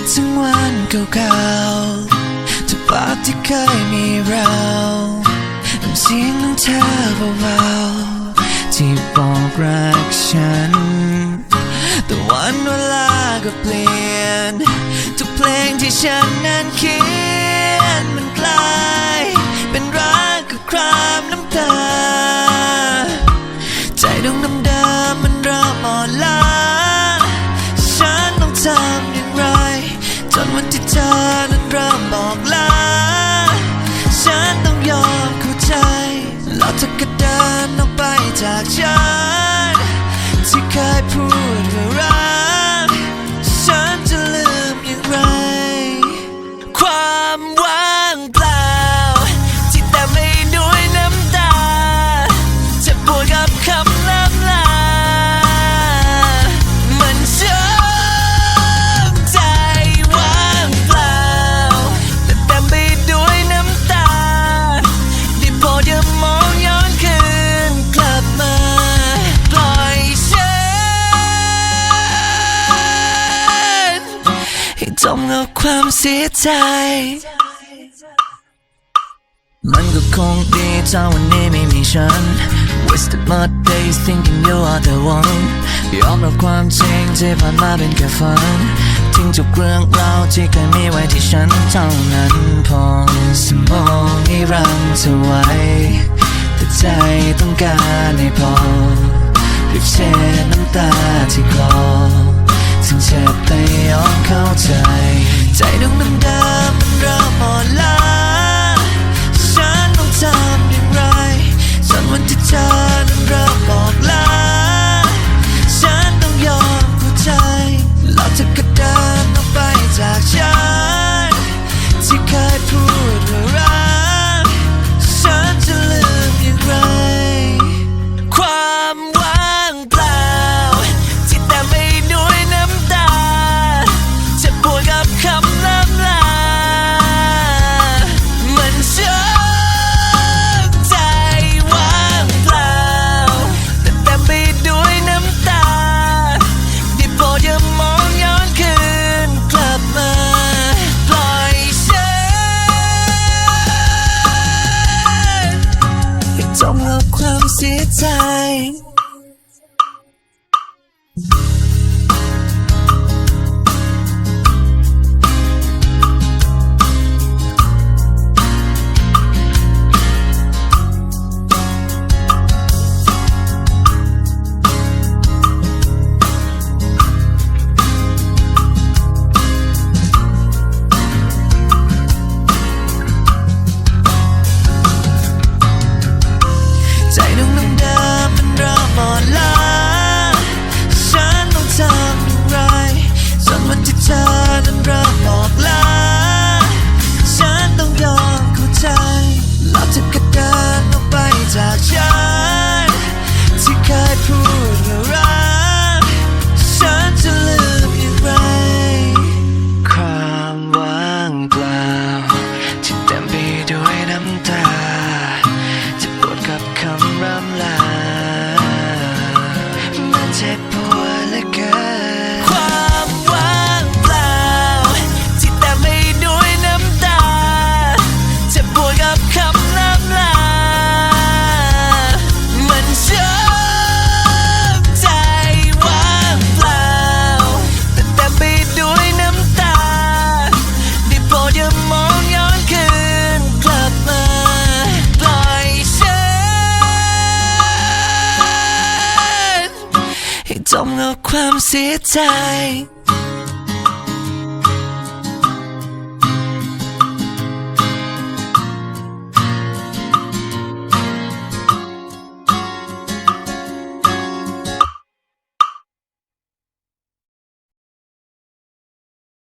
ดถึงวันเก่าๆทุกภาพที่เคยมีเราน้ำเสียงของเธอเบาๆที่บอกรักฉัน แต่วันเวลาก็เปลี่ยน ทุกเพลงที่ฉันนั้นเขียน ธอก็เดินออกไปจากฉัน ที่เคยพูดว่ารัก ฉันจะลืมอย่างไร ความว่างเปล่า ที่แต่ไม่ด้วยน้ำตา จะปวดกับคำลำลา ให้จมกับความเสียใจ มันก็คงดีถ้าวันนี้ไม่มีฉัน Wasted my days thinking you are the one ยอมรับความจริงที่ผ่านมาเป็นแค่ฝัน ทิ้งทุกเรื่องราวที่เคยมีไว้ที่ฉันเท่านั้นพอสมองให้รังเธอไว้ แต่ใจต้องการให้พอรีบเช็ดน้ำตาที่คลอถึงเจ็บแต่ยอมเข้าใจ ใจดวงน้ำดำมั จมกับความเสียใจ